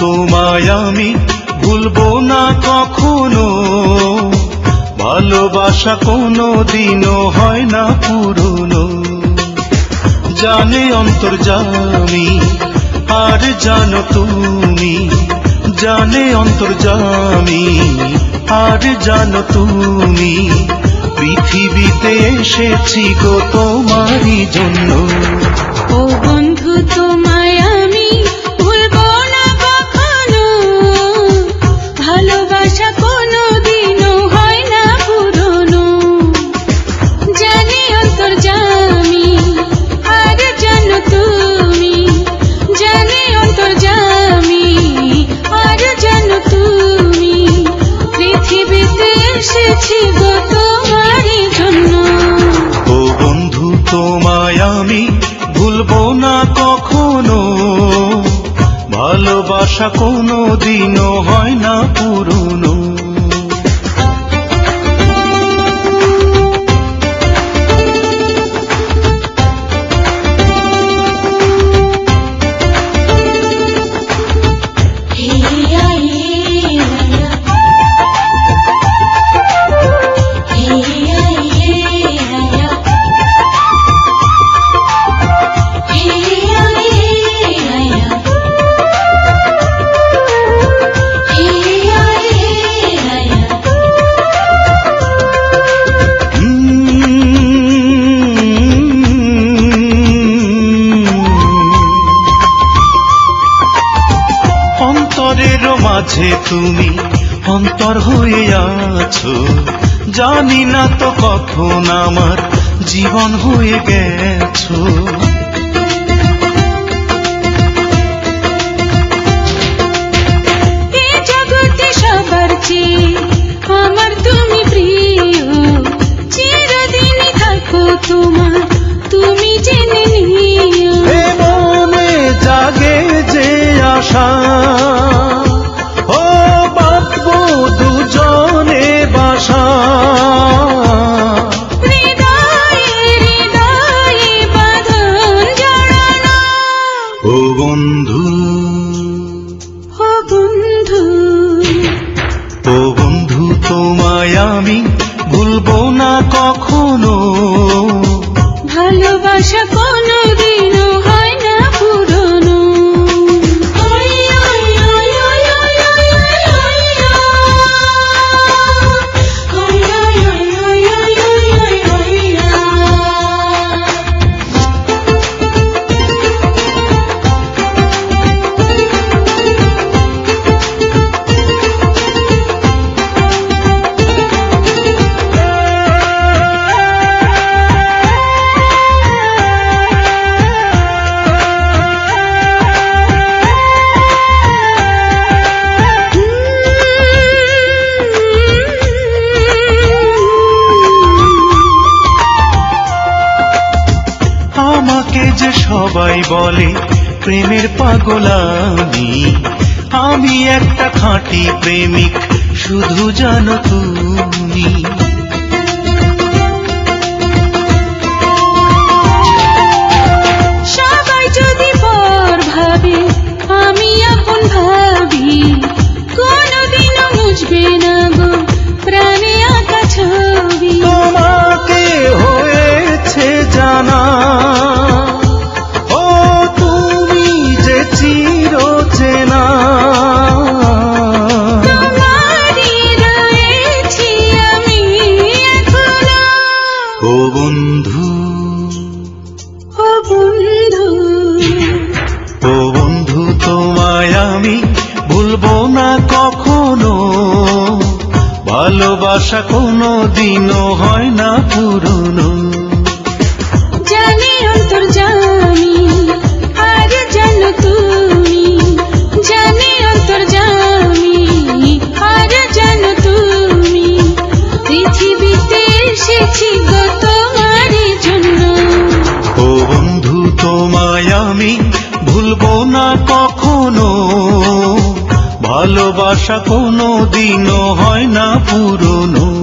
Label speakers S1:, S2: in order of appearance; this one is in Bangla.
S1: তোমায় আমি ভুলবো না কখনো। ভালোবাসা কোনো দিনও হয় না পুরনো। জানে অন্তর জানি, আর জানো তুমি।
S2: জানে অন্তর জানি, আর জানো তুমি। পৃথিবীতে এসেছি গো তোমারই জন্য।
S1: ও বন্ধু তোমায় আমি ভুলবো না ভালোবাসা কোনো দিনও হয় না পুরনো। অন্তরের মাঝে তুমি অন্তর হয়ে আছো। জানি না তো কখন আমার জীবন হয়ে গেছো।
S2: এই জগতে আমার তুমি প্রিয়। চিরদিনই থাকো তোমার তুমি জেনে নিও।
S1: মনে জাগে যে আশা। বন্ধু তোমায় আমি ভুলবো না কখনো।
S2: ভালোবাসা
S1: যে সবাই বলে প্রেমের পাগল আমি আমি একটা খাঁটি প্রেমিক শুধু জানো তুমি। ভালোবাসা কোনো দিনও হয় না পুরনো।
S2: জানি জানো তুমি। জানি অন্তর জানি আর তুমি।
S1: পৃথিবীতে বন্ধু তোমায় আমি ভুলবো না কখনো। ভালোবাসা কোনো দিনও হয় না পুরনো।